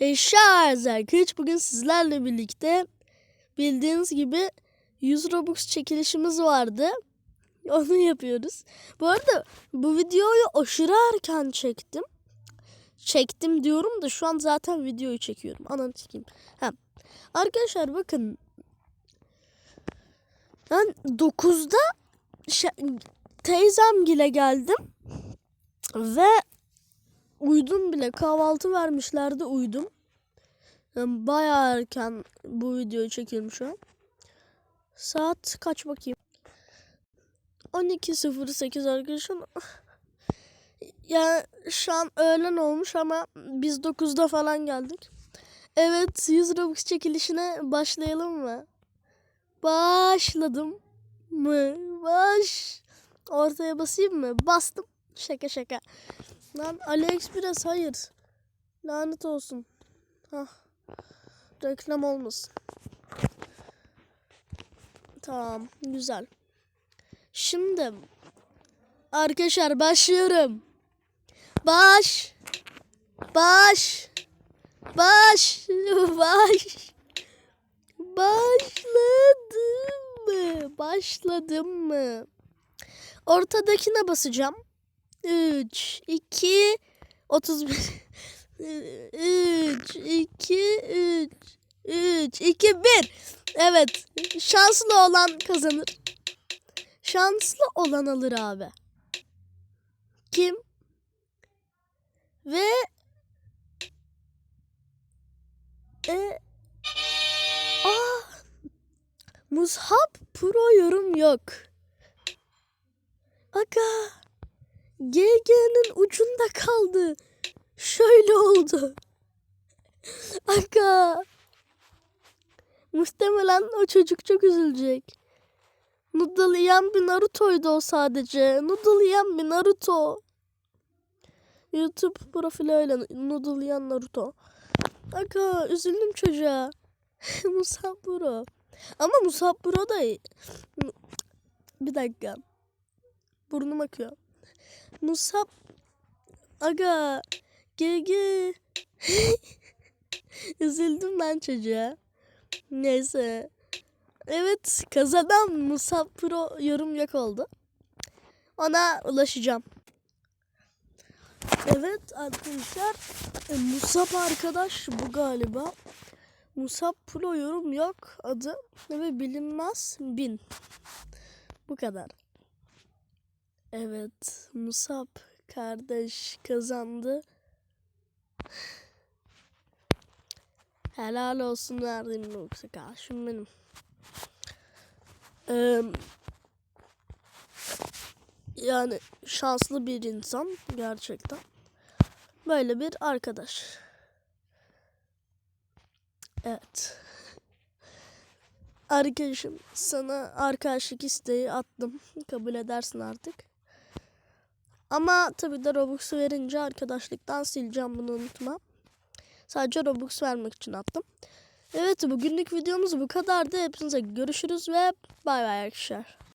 Eşyaz arkadaş bugün sizlerle birlikte bildiğiniz gibi 100 Robux çekilişimiz vardı. Onu yapıyoruz. Bu arada bu videoyu aşırı erken çektim. Çektim diyorum da şu an zaten videoyu çekiyorum. Ananı çekeyim. Ha. Arkadaşlar bakın. Ben 9'da şey- teyzemgile geldim. Ve uyudum bile. Kahvaltı vermişlerdi uyudum. Yani bayağı erken bu videoyu çekiyorum şu an. Saat kaç bakayım? 12.08 arkadaşlar. Yani şu an öğlen olmuş ama biz 9'da falan geldik. Evet 100 Robux çekilişine başlayalım mı? Başladım mı? Baş. Ortaya basayım mı? Bastım. Şaka şaka. Lan AliExpress hayır. Lanet olsun. Hah. Reklam olmasın. Tamam. Güzel. Şimdi arkadaşlar başlıyorum. Baş. Baş. Baş. Baş. Başladım mı? Başladım mı? Ortadakine basacağım. 3, 2, 31. 3, 2, 3, 3, 2, 1. Evet. Şanslı olan kazanır. Şanslı olan alır abi. Kim? Ve e, Aa, Mushab Pro yorum yok. Aga. GG'nin ucunda kaldı. Şöyle oldu. Aga. Muhtemelen o çocuk çok üzülecek. Noodle yiyen bir Naruto'ydu o sadece. Noodle yiyen bir Naruto. YouTube profili öyle. Noodle yiyen Naruto. Aga üzüldüm çocuğa. Musab Pro. Ama Musab Pro da. Bir dakika. Burnum akıyor. Musab Aga GG Üzüldüm ben çocuğa. Neyse. Evet kazanan Musab Pro yorum yok oldu. Ona ulaşacağım. Evet arkadaşlar e, Musab arkadaş bu galiba. Musab Pro yorum yok adı ve bilinmez bin. Bu kadar. Evet Musab kardeş kazandı. Helal olsun verdiğim yoksa karşım benim. Ee, yani şanslı bir insan gerçekten. Böyle bir arkadaş. Evet. Arkadaşım sana arkadaşlık isteği attım. Kabul edersin artık. Ama tabii de Robux'u verince arkadaşlıktan sileceğim bunu unutma. Sadece Robux vermek için attım. Evet bugünlük videomuz bu kadardı. Hepinize görüşürüz ve bay bay arkadaşlar.